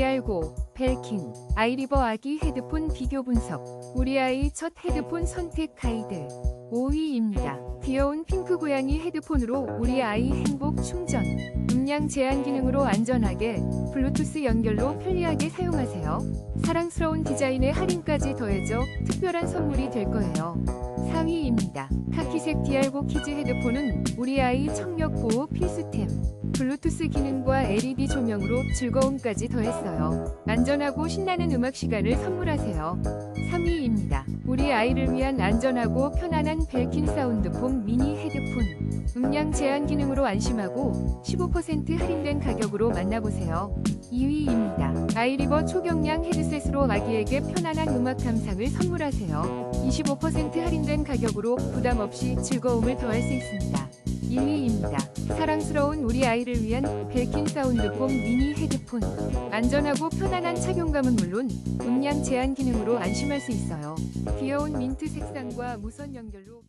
디알고, 벨킨, 아이리버 아기 헤드폰 비교 분석. 우리 아이 첫 헤드폰 선택 가이드. 5위입니다. 귀여운 핑크 고양이 헤드폰으로 우리 아이 행복 충전. 음량 제한 기능으로 안전하게, 블루투스 연결로 편리하게 사용하세요. 사랑스러운 디자인에 할인까지 더해져 특별한 선물이 될 거예요. 4위입니다. 카키색 디알고 키즈 헤드폰은 우리 아이 청력 보호 필수템. 블루투스 기능과 LED 조명으로 즐거움까지 더했어요. 안전하고 신나는 음악 시간을 선물하세요. 3위입니다. 우리 아이를 위한 안전하고 편안한 벨킨 사운드폼 미니 헤드폰. 음량 제한 기능으로 안심하고 15% 할인된 가격으로 만나보세요. 2위입니다. 아이리버 초경량 헤드셋으로 아기에게 편안한 음악 감상을 선물하세요. 25% 할인된 가격으로 부담 없이 즐거움을 더할 수 있습니다. 1위입니다. 사랑스러운 우리 아이를 위한 벨킨 사운드폼 미니 헤드폰. 안전하고 편안한 착용감은 물론 음량 제한 기능으로 안심할 수 있어요. 귀여운 민트 색상과 무선 연결로